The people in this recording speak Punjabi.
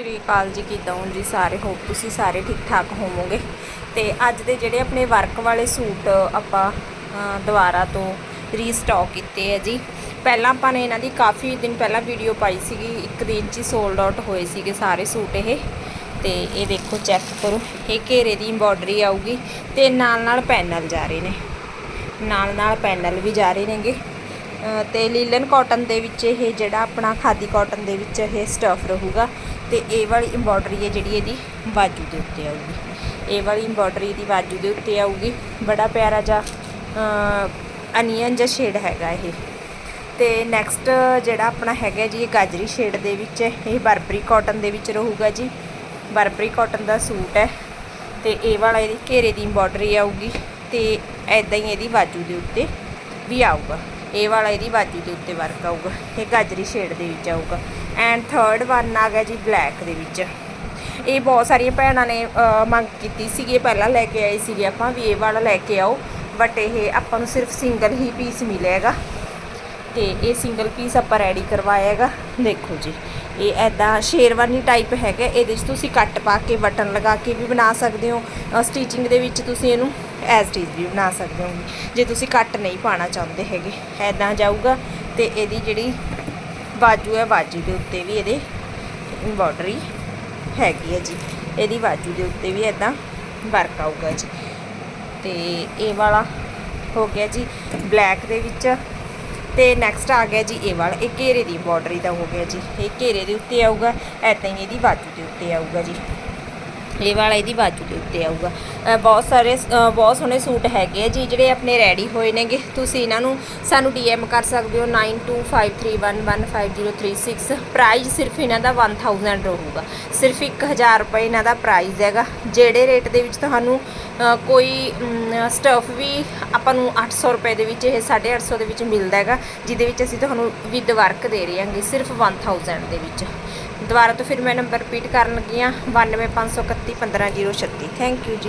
ਸ਼੍ਰੀ ਅਕਾਲ ਜੀ ਕਿਦਾਂ ਹੋ ਜੀ ਸਾਰੇ ਹੋਪ ਤੁਸੀਂ ਸਾਰੇ ਠੀਕ ਠਾਕ ਹੋਵੋਗੇ। ਤੇ ਅੱਜ ਦੇ ਜਿਹੜੇ ਆਪਣੇ ਵਰਕ ਵਾਲੇ ਸੂਟ ਆਪਾਂ ਦੁਬਾਰਾ ਤੋਂ ਰੀਸਟਾਕ ਕੀਤੇ ਆ ਜੀ। ਪਹਿਲਾਂ ਆਪਾਂ ਨੇ ਇਹਨਾਂ ਦੀ ਕਾਫੀ ਦਿਨ ਪਹਿਲਾਂ ਵੀਡੀਓ ਪਾਈ ਸੀਗੀ, ਇੱਕ ਦਿਨ 'ਚ ਹੀ ਸੋਲਡ ਆਊਟ ਹੋਏ ਸੀਗੇ ਸਾਰੇ ਸੂਟ ਇਹ। ਤੇ ਇਹ ਦੇਖੋ ਚੈੱਕ ਕਰੋ, ਇਹ ਘੇਰੇ ਦੀ ਐਮਬੋਡਰੀ ਆਊਗੀ ਤੇ ਨਾਲ ਨਾਲ ਪੈਨਲ ਜਾ ਰਹੇ ਨੇ। ਨਾਲ ਨਾਲ ਪੈਨਲ ਵੀ ਜਾ ਰਹੇ ਨੇਗੇ। ਤੇ ਲੀਲਨ ਕਾਟਨ ਦੇ ਵਿੱਚ ਇਹ ਜਿਹੜਾ ਆਪਣਾ ਖਾਦੀ ਕਾਟਨ ਦੇ ਵਿੱਚ ਇਹ ਸਟਫ ਰਹੂਗਾ ਤੇ ਇਹ ਵਾਲੀ ਐਮਬੋਡਰੀ ਹੈ ਜਿਹੜੀ ਇਹਦੀ ਬਾਜੂ ਦੇ ਉੱਤੇ ਆਊਗੀ। ਇਹ ਵਾਲੀ ਐਮਬੋਡਰੀ ਇਹਦੀ ਬਾਜੂ ਦੇ ਉੱਤੇ ਆਊਗੀ। ਬੜਾ ਪਿਆਰਾ ਜਿਹਾ ਅਨੀਅਨ ਜਿਹਾ ਸ਼ੇਡ ਹੈਗਾ ਇਹ। ਤੇ ਨੈਕਸਟ ਜਿਹੜਾ ਆਪਣਾ ਹੈਗਾ ਜੀ, ਇਹ ਗਾਜਰੀ ਸ਼ੇਡ ਦੇ ਵਿੱਚ, ਇਹ ਬਰਬਰੀ ਕਾਟਨ ਦੇ ਵਿੱਚ ਰਹੂਗਾ ਜੀ। ਬਰਬਰੀ ਕਾਟਨ ਦਾ ਸੂਟ ਹੈ ਤੇ ਇਹ ਵਾਲਾ ਇਹਦੀ ਘੇਰੇ ਦੀ ਐਮਬੋਡਰੀ ਆਊਗੀ ਤੇ ਐਦਾਂ ਹੀ ਇਹਦੀ ਬਾਜੂ ਦੇ ਉੱਤੇ ਵੀ ਆਊਗਾ। ਇਹ ਵਾਲਾ ਇਹਦੀ ਬਾਜੂ ਦੇ ਉੱਤੇ ਵਰਕ ਆਊਗਾ, ਇਹ ਗਾਜਰੀ ਸ਼ੇਡ ਦੇ ਵਿੱਚ ਆਊਗਾ ਐਂਡ ਥਰਡ ਵਨ ਆ ਗਿਆ ਜੀ ਬਲੈਕ ਦੇ ਵਿੱਚ। ਇਹ ਬਹੁਤ ਸਾਰੀਆਂ ਭੈਣਾਂ ਨੇ ਮੰਗ ਕੀਤੀ ਸੀਗੀ, ਇਹ ਪਹਿਲਾਂ ਲੈ ਕੇ ਆਏ ਸੀਗੇ ਆਪਾਂ ਵੀ ਇਹ ਵਾਲਾ ਲੈ ਕੇ ਆਓ ਬਟ ਇਹ ਆਪਾਂ ਨੂੰ ਸਿਰਫ ਸਿੰਗਲ ਹੀ ਪੀਸ ਮਿਲੇਗਾ ਤੇ ਇਹ ਸਿੰਗਲ ਪੀਸ ਆਪਾਂ ਰੈਡੀ ਕਰਵਾਇਆ ਹੈਗਾ। ਦੇਖੋ ਜੀ, ਇਹ ਐਦਾਂ ਸ਼ੇਰਵਾਨੀ ਟਾਈਪ ਹੈਗਾ, ਇਹਦੇ 'ਚ ਤੁਸੀਂ ਕੱਟ ਪਾ ਕੇ, ਬਟਨ ਲਗਾ ਕੇ ਵੀ ਬਣਾ ਸਕਦੇ ਹੋ। ਸਟਿਚਿੰਗ ਦੇ ਵਿੱਚ ਤੁਸੀਂ ਇਹਨੂੰ ਐਜ਼ ਸਟਿਚ ਵੀ ਬਣਾ ਸਕਦੇ ਹੋ। ਜੇ ਤੁਸੀਂ ਕੱਟ ਨਹੀਂ ਪਾਣਾ ਚਾਹੁੰਦੇ ਹੈਗੇ ਐਦਾਂ ਜਾਊਗਾ ਤੇ ਇਹਦੀ ਜਿਹੜੀ ਬਾਜੂ ਹੈ, ਬਾਜੂ ਦੇ ਉੱਤੇ ਵੀ ਇਹਦੇ ਐਮਬੋਡਰੀ ਹੈਗੀ ਹੈ ਜੀ। ਇਹਦੀ ਬਾਜੂ ਦੇ ਉੱਤੇ ਵੀ ਐਦਾਂ ਵਰਕ ਆਊਗਾ ਜੀ। ਤੇ ਇਹ ਵਾਲਾ ਹੋ ਗਿਆ ਜੀ ਬਲੈਕ ਦੇ ਵਿੱਚ ਤੇ ਨੈਕਸਟ ਆ ਗਿਆ ਜੀ ਇਹ ਵਾਲ, ਇਹ ਘੇਰੇ ਦੀ ਬਾਰਡਰੀ ਦਾ ਹੋ ਗਿਆ ਜੀ। ਇਹ ਘੇਰੇ ਦੇ ਉੱਤੇ ਆਊਗਾ ਐਦਾਂ ਹੀ ਇਹਦੀ ਬਾਜੂ ਦੇ ਉੱਤੇ ਆਊਗਾ ਜੀ। ਇਹ ਵਾਲਾ ਇਹਦੀ ਬਾਜੂ ਦੇ ਉੱਤੇ ਆਊਗਾ। ਬਹੁਤ ਸਾਰੇ ਬਹੁਤ ਸੋਹਣੇ ਸੂਟ ਹੈਗੇ ਆ ਜੀ, ਜਿਹੜੇ ਆਪਣੇ ਰੈਡੀ ਹੋਏ ਨੇਗੇ। ਤੁਸੀਂ ਇਹਨਾਂ ਨੂੰ ਸਾਨੂੰ ਡੀਐਮ ਕਰ ਸਕਦੇ ਹੋ 9253115036 ਪ੍ਰਾਈਸ ਸਿਰਫ ਇਹਨਾਂ ਦਾ 1000 ਰਹੂਗਾ। ਸਿਰਫ 1000 ਰੁਪਏ ਇਹਨਾਂ ਦਾ ਪ੍ਰਾਈਸ ਹੈਗਾ। ਜਿਹੜੇ ਰੇਟ ਦੇ ਵਿੱਚ ਤੁਹਾਨੂੰ ਕੋਈ ਸਟਫ ਵੀ ਆਪਾਂ ਨੂੰ 800 ਰੁਪਏ ਦੇ ਵਿੱਚ, ਇਹ 850 ਦੇ ਵਿੱਚ ਮਿਲਦਾ ਹੈਗਾ, ਜਿਹਦੇ ਵਿੱਚ ਅਸੀਂ ਤੁਹਾਨੂੰ ਵਿਦ ਵਰਕ ਦੇ ਰਹੇ ਹਾਂਗੇ, ਸਿਰਫ 1000 ਦੇ ਵਿੱਚ। ਦੁਬਾਰਾ ਤੋਂ ਫਿਰ ਮੈਂ ਨੰਬਰ ਰਿਪੀਟ ਕਰਨ ਲੱਗੀ ਹਾਂ। 92531 15036 ਥੈਂਕ ਯੂ ਜੀ।